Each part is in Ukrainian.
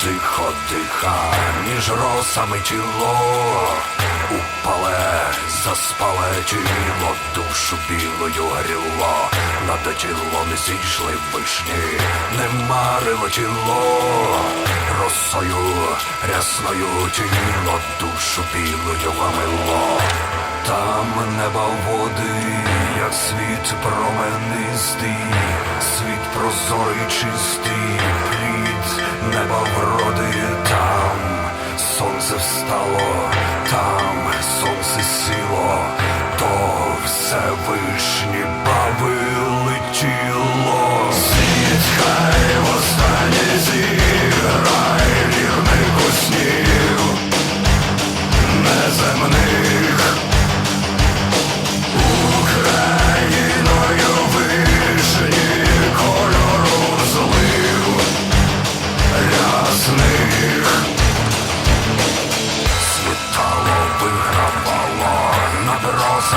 тихо диха, між росами тіло упале, заспале тіло, душу білою гріло, над тілом зійшли вишні, не марило тіло, росою рясною тіло, душу білою вамило. Там неба води, як світ променистий, світ прозорий чистий, встало, там сонце сіло, то все вишні бави хай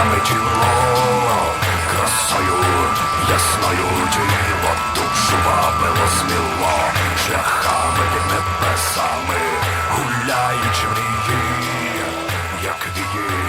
нами тіло, красою ясною тіло, душу вабило сміло, шляхами небесами, гуляючи мрії, як вії.